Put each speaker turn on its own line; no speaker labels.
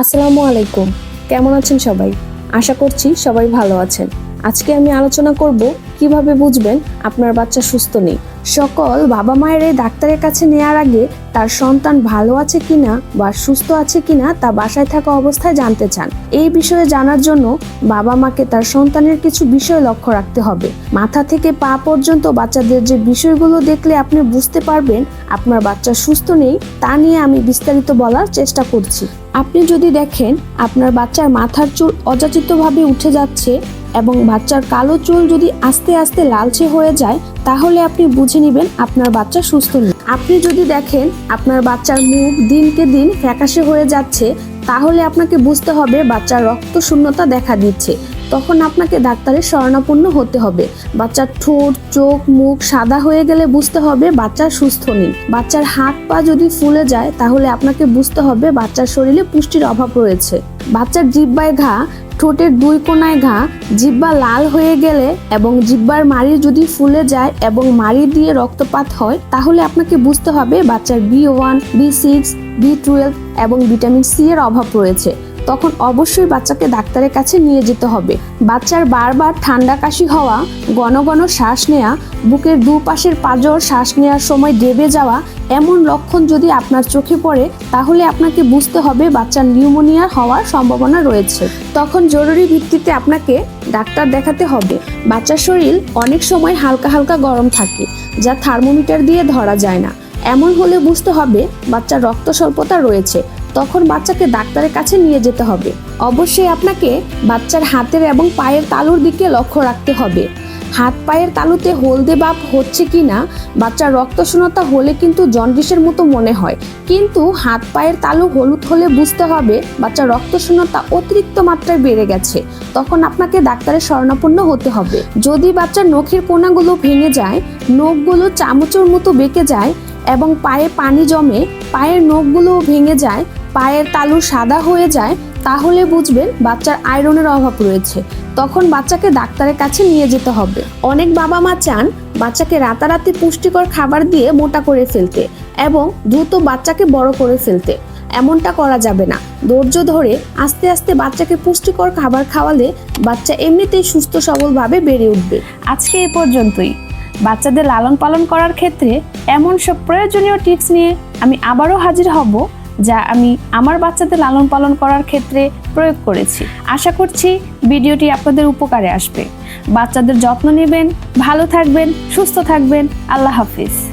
আসসালামু আলাইকুম। কেমন আছেন সবাই? আশা করছি সবাই ভালো আছেন। আজকে আমি আলোচনা করব কীভাবে বুঝবেন আপনার বাচ্চা সুস্থ নেই। সকল বাবা মায়ের ডাক্তারের কাছে নেওয়ার আগে তার সন্তান ভালো আছে কিনা বা সুস্থ আছে কিনা তা বাসায় থাকা অবস্থায় জানতে চান। এই বিষয়ে জানার জন্য বাবা মাকে তার সন্তানের কিছু বিষয় লক্ষ্য রাখতে হবে। মাথা থেকে পা পর্যন্ত বাচ্চাদের যে বিষয়গুলো দেখলে আপনি বুঝতে পারবেন আপনার বাচ্চা সুস্থ নেই তা নিয়ে আমি বিস্তারিত বলার চেষ্টা করছি। আপনি যদি দেখেন আপনার বাচ্চার মাথার চুল অযাচিতভাবে উঠে যাচ্ছে এবং বাচ্চার কালো চুল যদি আস্তে আস্তে লালচে হয়ে যায়, তাহলে আপনি বুঝে নেবেন আপনার বাচ্চা সুস্থ নেই। আপনি যদি দেখেন আপনার বাচ্চার মুখ দিনকে দিন ফ্যাকাশে হয়ে যাচ্ছে, তাহলে আপনাকে বুঝতে হবে বাচ্চার রক্ত শূন্যতা দেখা দিচ্ছে। তখন আপনাকে ডাক্তারের শরণাপন্ন হতে হবে। বাচ্চার ঠোঁট, চোখ, মুখ সাদা হয়ে গেলে বুঝতে হবে বাচ্চা সুস্থ নেই। বাচ্চার হাত পা যদি ফুলে যায়, তাহলে আপনাকে বুঝতে হবে বাচ্চার শরীরে পুষ্টির অভাব রয়েছে। বাচ্চার জিব্বায় ঘা, ঠোঁটের দুই কোনায় ঘা, জিব্বা লাল হয়ে গেলে এবং জিব্বার মাড়ি যদি ফুলে যায় এবং মাড়ি দিয়ে রক্তপাত হয়, তাহলে আপনাকে বুঝতে হবে বাচ্চার B one, B six, B twelve এবং ভিটামিন সি এর অভাব রয়েছে। তখন অবশ্যই বাচ্চাকে ডাক্তারের কাছে নিয়ে যেতে হবে। বাচ্চার বারবার ঠান্ডা কাশি হওয়া, ঘন ঘন শ্বাস নেওয়া বুকের দুপাশের পাঁজর শ্বাস নেওয়ার সময় ডেবে যাওয়া এমন লক্ষণ যদি আপনার চোখে পড়ে, তাহলে আপনাকে বুঝতে হবে বাচ্চার নিউমোনিয়া হওয়ার সম্ভাবনা রয়েছে। তখন জরুরি ভিত্তিতে আপনাকে ডাক্তার দেখাতে হবে। বাচ্চার শরীর অনেক সময় হালকা হালকা গরম থাকে, যা থার্মোমিটার দিয়ে ধরা যায় না। এমন হলে বুঝতে হবে বাচ্চার রক্ত স্বল্পতা রয়েছে। তখন বাচ্চাকে ডাক্তারের কাছে নিয়ে যেতে হবে। অবশ্যই আপনাকে বাচ্চার হাতের এবং পায়ের তালুর দিকে লক্ষ্য রাখতে হবে। হাত পায়ের তালুতে হলদে ভাব হচ্ছে কি না বাচ্চার রক্তশূন্যতা হলে কিন্তু জন্ডিসের মতো মনে হয়। কিন্তু হাত পায়ের তালু হলুদ হলে বুঝতে হবে বাচ্চার রক্তশূন্যতা অতিরিক্ত মাত্রায় বেড়ে গেছে। তখন আপনাকে ডাক্তারের শরণাপন্ন হতে হবে। যদি বাচ্চার নখের কোনাগুলো ভেঙে যায়, নখগুলো চামচের মতো বেঁকে যায় এবং পায়ে পানি জমে, পায়ের নখগুলোও ভেঙে যায় পায়ের তালু সাদা হয়ে যায়, তাহলে বুঝবেন বাচ্চার আয়রনের অভাব রয়েছে। তখন বাচ্চাকে ডাক্তারের কাছে নিয়ে যেতে হবে। অনেক বাবা মা চান বাচ্চাকে রাতারাতি পুষ্টিকর খাবার দিয়ে মোটা করে ফেলতে এবং দ্রুত বাচ্চাকে বড় করে ফেলতে। এমনটা করা যাবে না। ধৈর্য ধরে আস্তে আস্তে বাচ্চাকে পুষ্টিকর খাবার খাওয়ালে বাচ্চা এমনিতেই সুস্থ, সবলভাবে বেড়ে উঠবে। আজকে এ পর্যন্তই। বাচ্চাদের লালন পালন করার ক্ষেত্রে এমন সব প্রয়োজনীয় টিপস নিয়ে আমি আবারও হাজির হব। যা আমি আমার বাচ্চাদের লালন পালন করার ক্ষেত্রে প্রয়োগ করেছি। আশা করছি ভিডিওটি আপনাদের উপকারে আসবে। বাচ্চাদের যত্ন নেবেন, ভালো থাকবেন, সুস্থ থাকবেন। আল্লাহ হাফিজ।